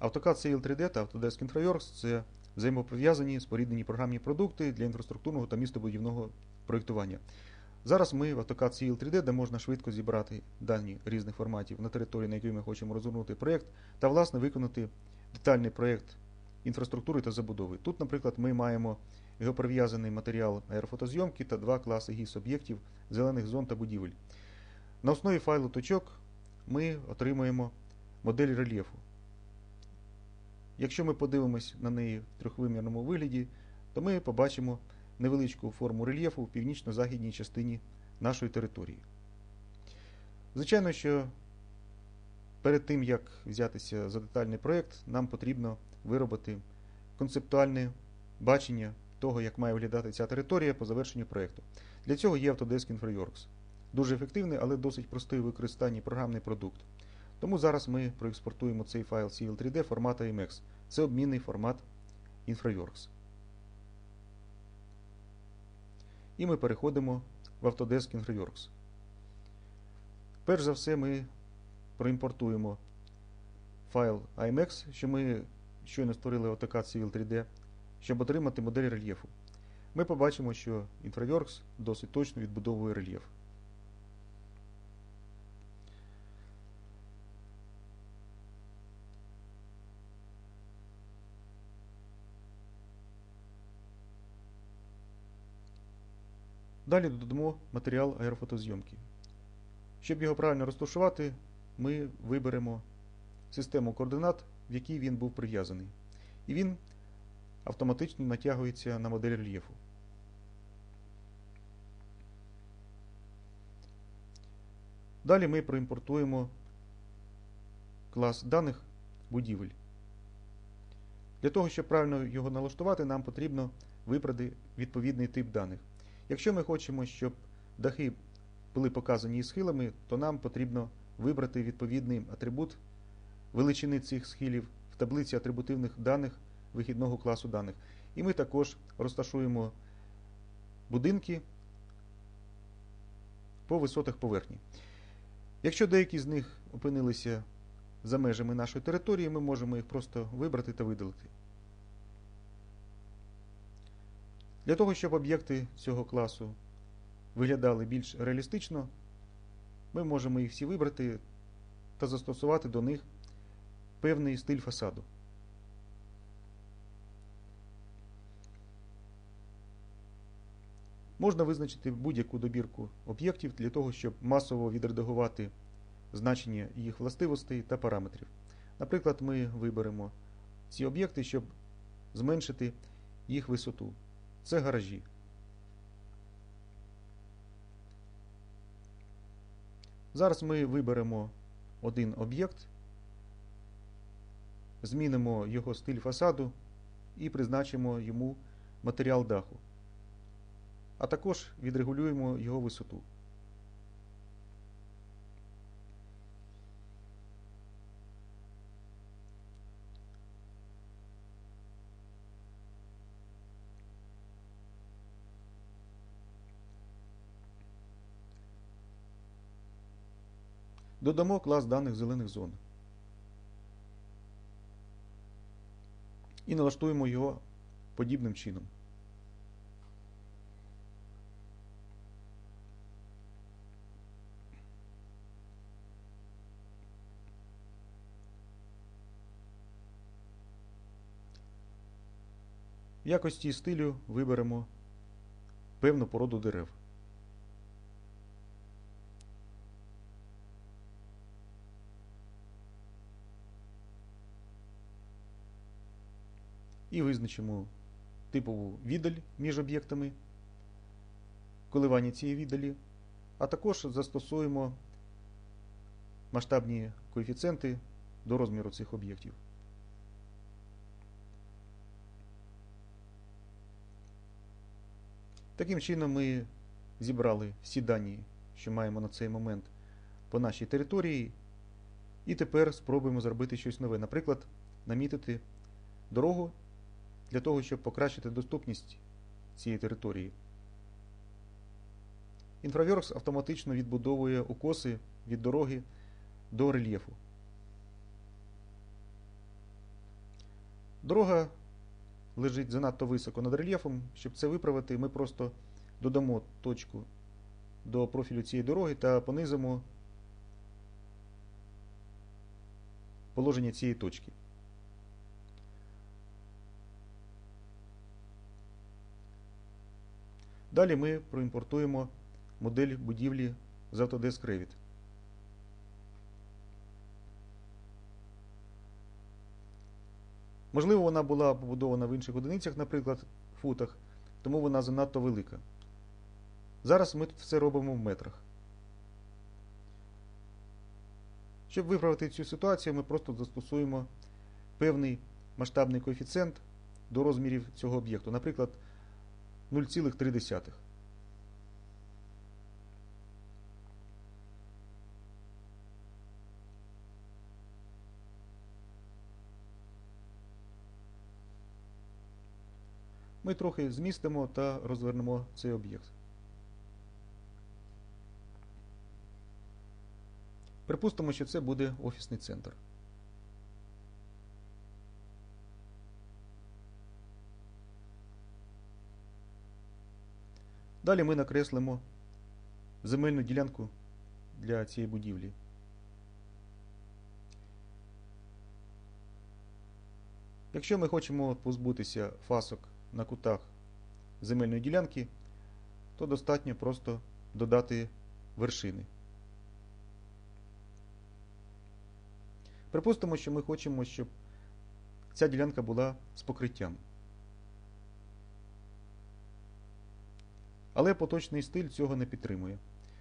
AutoCAD CL 3D та Autodesk InfraWorks – це взаємопов'язані споріднені програмні продукти для інфраструктурного та містобудівного проєктування. Зараз ми в AutoCAD CL 3D, де можна швидко зібрати дані різних форматів на території, на якій ми хочемо розгорнути проєкт, та власне виконати детальний проєкт інфраструктури та забудови. Тут, наприклад, ми маємо геоприв'язаний матеріал аерофотозйомки та два класи гіс об'єктів зелених зон та будівель. На основі файлу точок ми отримуємо модель рельєфу. Якщо ми подивимось на неї в трьохвимірному вигляді, то ми побачимо невеличку форму рельєфу в північно-західній частині нашої території. Звичайно, що перед тим, як взятися за детальний проєкт, нам потрібно виробити концептуальне бачення того, як має виглядати ця територія по завершенню проєкту. Для цього є Autodesk InfraWorks. Дуже ефективний, але досить простий використанні програмний продукт. Тому зараз ми проекспортуємо цей файл CL3D формату IMEX. Це обмінний формат InfraWorks. І ми переходимо в Autodesk InfraWorks. Перш за все, ми проімпортуємо файл IMEX, що ми щойно створили AutoCAD Civil 3D, щоб отримати модель рельєфу. Ми побачимо, що InfraWorks досить точно відбудовує рельєф. Далі додамо матеріал аерофотозйомки. Щоб його правильно розташувати, ми виберемо систему координат, в якій він був прив'язаний. І він автоматично натягується на модель рельєфу. Далі ми проімпортуємо клас даних будівель. Для того, щоб правильно його налаштувати, нам потрібно вибрати відповідний тип даних. Якщо ми хочемо, щоб дахи були показані схилами, то нам потрібно вибрати відповідний атрибут величини цих схилів в таблиці атрибутивних даних вихідного класу даних. І ми також розташуємо будинки по висотах поверхні. Якщо деякі з них опинилися за межами нашої території, ми можемо їх просто вибрати та видалити. Для того, щоб об'єкти цього класу виглядали більш реалістично, ми можемо їх всі вибрати та застосувати до них певний стиль фасаду. Можна визначити будь-яку добірку об'єктів для того, щоб масово відредагувати значення їх властивостей та параметрів. Наприклад, ми виберемо ці об'єкти, щоб зменшити їх висоту. Це гаражі. Зараз ми виберемо один об'єкт, змінимо його стиль фасаду і призначимо йому матеріал даху, а також відрегулюємо його висоту. Додамо клас даних зелених зон. І налаштуємо його подібним чином. В якості стилю виберемо певну породу дерев. І визначимо типову віддаль між об'єктами, коливання цієї віддалі, а також застосуємо масштабні коефіцієнти до розміру цих об'єктів. Таким чином ми зібрали всі дані, що маємо на цей момент по нашій території, і тепер спробуємо зробити щось нове. Наприклад, намітити дорогу для того, щоб покращити доступність цієї території. InfraWorks автоматично відбудовує укоси від дороги до рельєфу. Дорога лежить занадто високо над рельєфом. Щоб це виправити, ми просто додамо точку до профілю цієї дороги та понизимо положення цієї точки. Далі ми проімпортуємо модель будівлі з Autodesk Revit. Можливо, вона була побудована в інших одиницях, наприклад, футах, тому вона занадто велика. Зараз ми все робимо в метрах. Щоб виправити цю ситуацію, ми просто застосуємо певний масштабний коефіцієнт до розмірів цього об'єкту, наприклад, 0,3. Ми трохи змістимо та розвернемо цей об'єкт. Припустимо, що це буде офісний центр. Далі ми накреслимо земельну ділянку для цієї будівлі. Якщо ми хочемо позбутися фасок на кутах земельної ділянки, то достатньо просто додати вершини. Припустимо, що ми хочемо, щоб ця ділянка була з покриттям. Але поточний стиль цього не підтримує.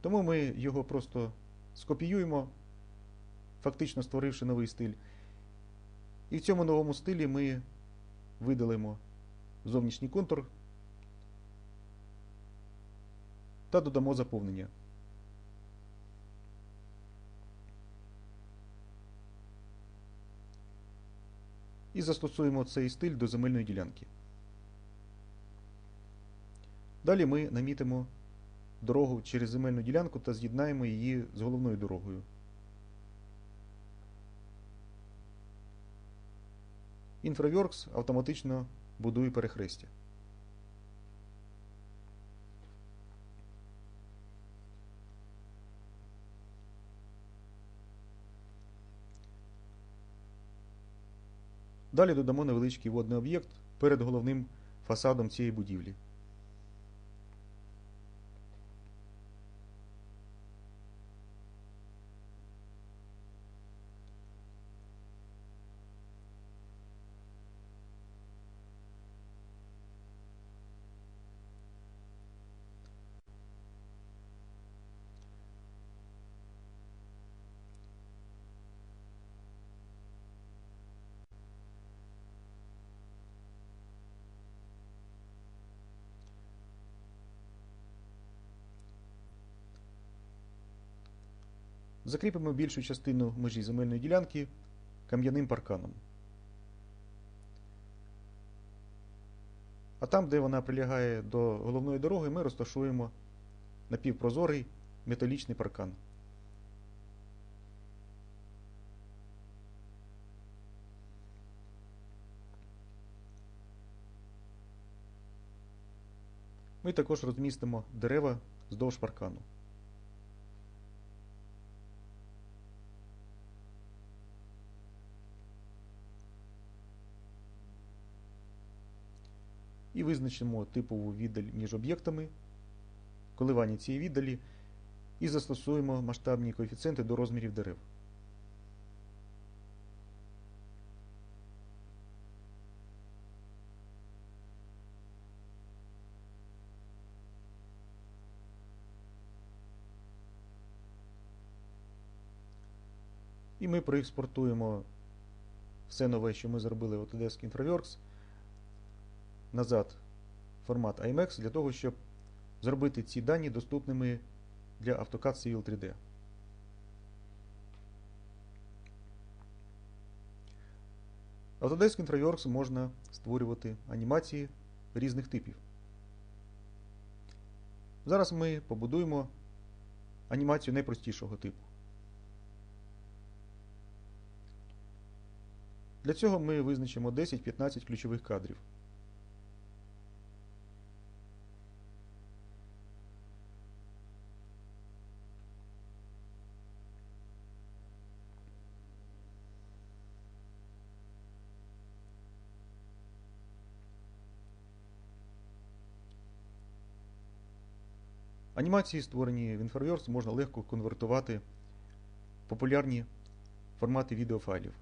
Тому ми його просто скопіюємо, фактично створивши новий стиль. І в цьому новому стилі ми видалимо зовнішній контур та додамо заповнення. І застосуємо цей стиль до земельної ділянки. Далі ми намітимо дорогу через земельну ділянку та з'єднаємо її з головною дорогою. InfraWorks автоматично будує перехрестя. Далі додамо невеличкий водний об'єкт перед головним фасадом цієї будівлі. Закріпимо більшу частину межі земельної ділянки кам'яним парканом. А там, де вона прилягає до головної дороги, ми розташуємо напівпрозорий металічний паркан. Ми також розмістимо дерева вздовж паркану. Визначимо типову віддаль між об'єктами, коливання цієї віддалі і застосуємо масштабні коефіцієнти до розмірів дерев. І ми проекспортуємо все нове, що ми зробили в Autodesk InfraWorks назад формат IMAX для того, щоб зробити ці дані доступними для AutoCAD Civil 3D. Autodesk InfraWorks можна створювати анімації різних типів. Зараз ми побудуємо анімацію найпростішого типу. Для цього ми визначимо 10-15 ключових кадрів. Анімації, створені в Infoverse, можна легко конвертувати в популярні формати відеофайлів.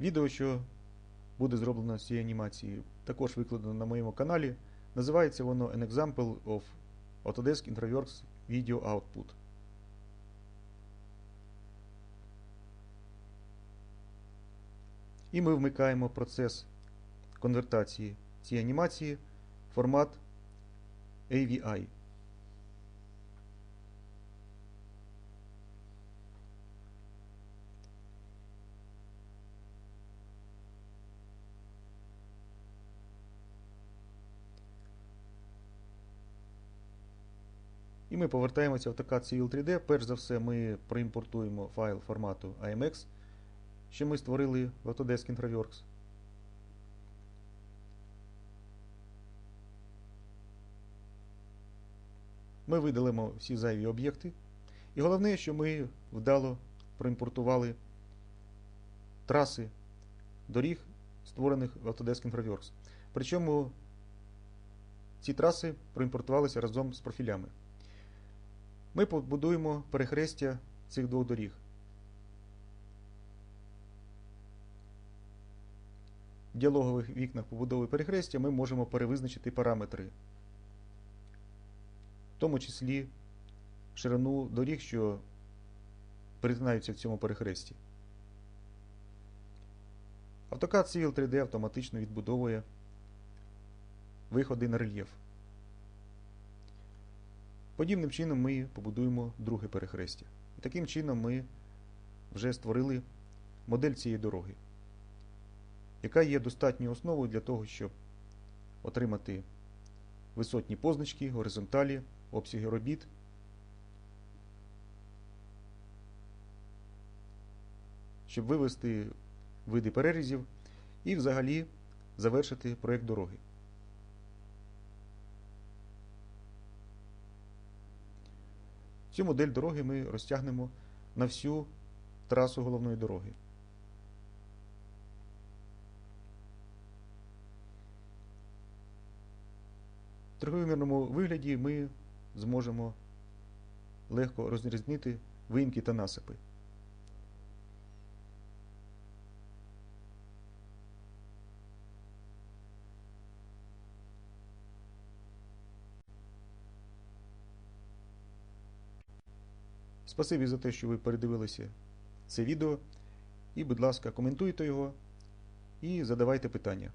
Відео, що буде зроблено з цієї анімації, також викладено на моєму каналі. Називається воно An Example of Autodesk Introworks Video Output. І ми вмикаємо процес конвертації цієї анімації в формат AVI. І ми повертаємося в ТК Civil 3D. Перш за все, ми проімпортуємо файл формату AMX, що ми створили в Autodesk Introworks. Ми видалимо всі зайві об'єкти. І головне, що ми вдало проімпортували траси доріг, створених в Autodesk Introworks. Причому ці траси проімпортувалися разом з профілями. Ми побудуємо перехрестя цих двох доріг. В діалогових вікнах побудови перехрестя ми можемо перевизначити параметри, в тому числі ширину доріг, що перетинаються в цьому перехресті. AutoCAD Civil 3D автоматично відбудовує виходи на рельєф. Подібним чином ми побудуємо друге перехрестя. І таким чином ми вже створили модель цієї дороги, яка є достатньою основою для того, щоб отримати висотні позначки, горизонталі, обсяги робіт. Щоб вивести види перерізів і взагалі завершити проєкт дороги. Цю модель дороги ми розтягнемо на всю трасу головної дороги. В трьохвимірному вигляді ми зможемо легко розрізнити виїмки та насипи. Спасибі за те, що ви передивилися це відео. І, будь ласка, коментуйте його і задавайте питання.